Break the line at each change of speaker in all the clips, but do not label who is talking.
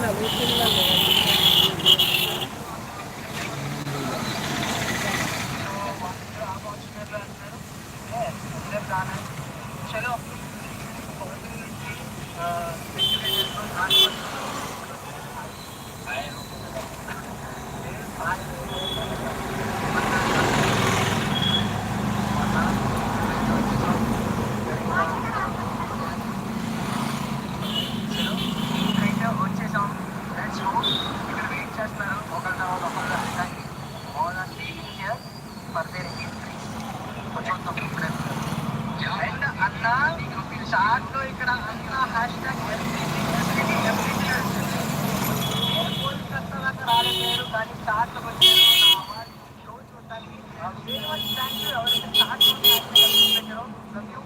না రాలేదు కానీ చాట్లో వచ్చారు నా వారి షో చూడటానికి వెరీ మచ్ థ్యాంక్ యూ ఎవరైతే చాట్లో పెట్టారో లవ్ యూ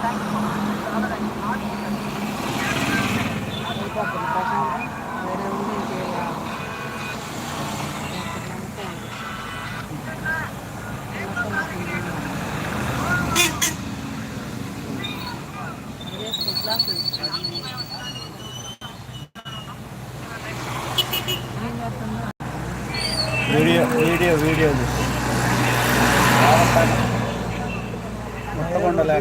థ్యాంక్ యూ చాలా థ్యాంక్ యూ
అయిపోతుంది ప్రశాంతం వేరే ఉంది ఇంకేలా
వీడియో వీడియో
చూడలే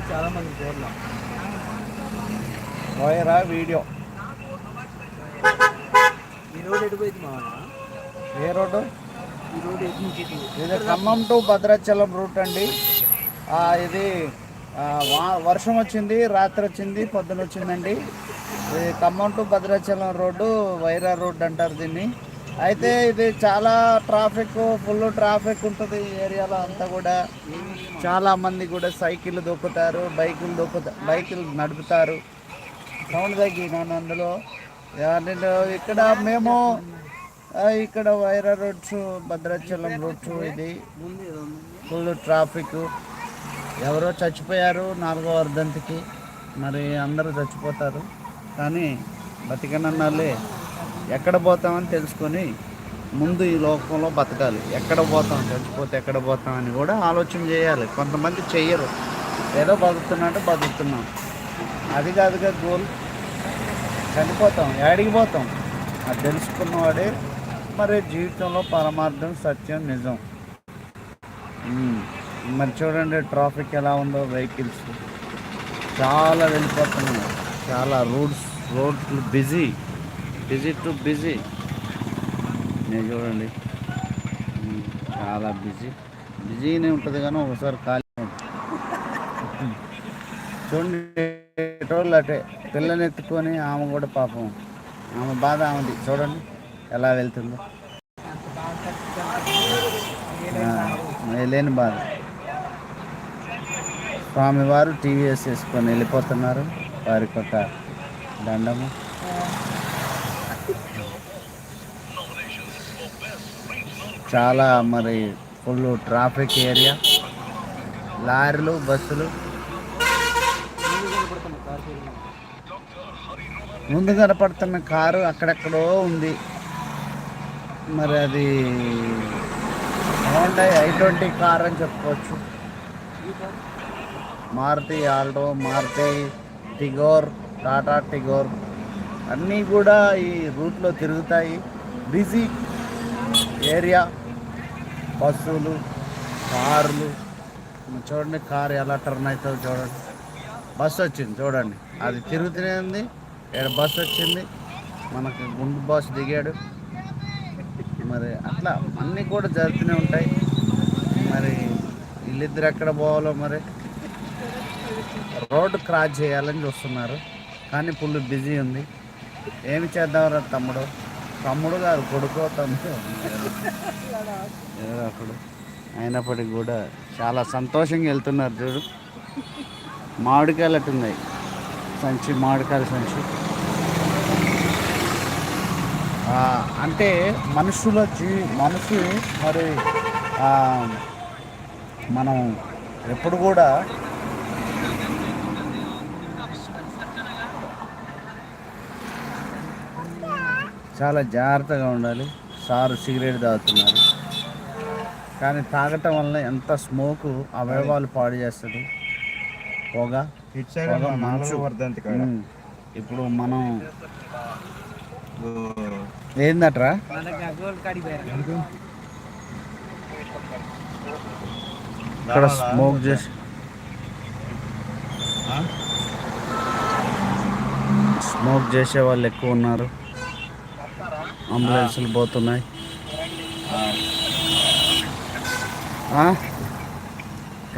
పోయరా వీడియో.
ఈ రోడ్ ఎటు పోయింది మా
ఏ రోడ్డు?
ఈ రోడ్?
ఇది ఖమ్మం టు భద్రాచలం రూట్ అండి. ఇది వర్షం వచ్చింది రాత్రి వచ్చింది పొద్దున వచ్చిందండి. ఇది Khammam to Bhadrachalam road Wyra road అంటారు దీన్ని. అయితే ఇది చాలా ట్రాఫిక్ ఫుల్ ట్రాఫిక్ ఉంటుంది ఈ ఏరియాలో అంతా కూడా. చాలా మంది కూడా సైకిల్ దొక్కుతారు బైకులు దొక్కుతారు బైకులు నడుపుతారు. సౌండ్ తగ్గి నన్ను అందులో. నేను ఇక్కడ మేము ఇక్కడ వైరా రోడ్స్ భద్రాచలం రోడ్స్ ఇది. ఫుల్ ట్రాఫిక్ ఎవరో చచ్చిపోయారు నాలుగో వర్ధంతికి మరి అందరూ చచ్చిపోతారు. కానీ బతికనన్నాళ్ళే ఎక్కడ పోతామని తెలుసుకొని ముందు ఈ లోకంలో బతకాలి. ఎక్కడ పోతాం చచ్చిపోతే ఎక్కడ పోతాం అని కూడా ఆలోచన చేయాలి. కొంతమంది చెయ్యరు. ఏదో బతుకుతున్నట్టు బతుకుతున్నాం. అది కాదుగా గోల్. చనిపోతాం ఏడికి పోతాం? అది తెలుసుకున్నవాడే మరి జీవితంలో పరమార్థం సత్యం నిజం. మరి చూడండి ట్రాఫిక్ ఎలా ఉందో వెహికల్స్. చాలా వెళ్ళిపోతున్నాయి చాలా రోడ్స్ రోడ్లు బిజీ. బిజీ టు బిజీ నేను చూడండి. చాలా బిజీ బిజీనే ఉంటుంది కానీ ఒకసారి ఖాళీ చూడండి రోజులు అటే పిల్లని ఎత్తుకొని ఆమె కూడా పాపం. ఆమె బాధ ఆమెది. చూడండి ఎలా వెళ్తుందో. లేని బాధ. స్వామివారు టీవీఎస్ వేసుకొని వెళ్ళిపోతున్నారు. వారికి ఒక దండము. చాలా మరి ఫుల్ ట్రాఫిక్ ఏరియా. లారీలు బస్సులు. ముందు కనపడుతున్న కారు అక్కడెక్కడో ఉంది. మరి అది హోండా ఐ ట్వంటీ కార్ అని చెప్పుకోవచ్చు. Maruti Alto Maruti Tigor Tata Tigor. అన్నీ కూడా ఈ రూట్లో తిరుగుతాయి. Busy area. బస్సులు కార్లు. చూడండి కార్ ఎలా టర్న్ అవుతుందో చూడండి. బస్సు వచ్చింది చూడండి. అది తిరుగుతూనే ఉంది. ఇక్కడ బస్సు వచ్చింది. మనకి గుండు బాస్ దిగాడు. మరి అట్లా అన్నీ కూడా జరుగుతూనే ఉంటాయి. మరి వీళ్ళిద్దరు ఎక్కడ పోవాలో మరి? రోడ్డు క్రాస్ చేయాలని చూస్తున్నారు. కానీ ఫుల్ బిజీ ఉంది. ఏమి చేద్దాం రా తమ్ముడు? తమ్ముడు గారు కొడుకో తమ్ముడు ఏదో అప్పుడు అయినప్పటికీ కూడా చాలా సంతోషంగా వెళ్తున్నారు చూడు. మామిడికాయలు అట్టున్నాయి సంచి మామిడికాయల సంచి. అంటే మనుషుల జీ మనసు మరి మనం ఎప్పుడు కూడా చాలా జాగ్రత్తగా ఉండాలి. సారు సిగరెట్ తాగుతున్నారు. కానీ తాగటం వల్ల ఎంత స్మోకు అవయవాలు పాడు చేస్తుంది. పొగ. ఉమ్. ఇప్పుడు మనం ఏందట్రా? ఇక్కడ స్మోక్ చేసి స్మోక్ చేసే వాళ్ళు ఎక్కువ ఉన్నారు. అంబులెన్సులు పోతున్నాయి?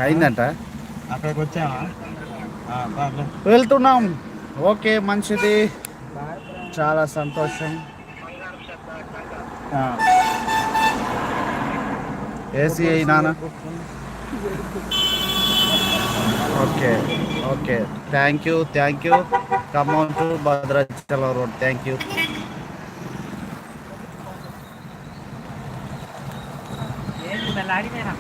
అయిందంట?
అక్కడికి వచ్చామా బాగా.
వెళ్తున్నాం. ఓకే మంచిది. చాలా సంతోషం. ఏసీ అయినా okay okay. Thank you thank you. Come on to Bhadrachalam road. Thank you.
เป็น
ร้านที่ไม่หั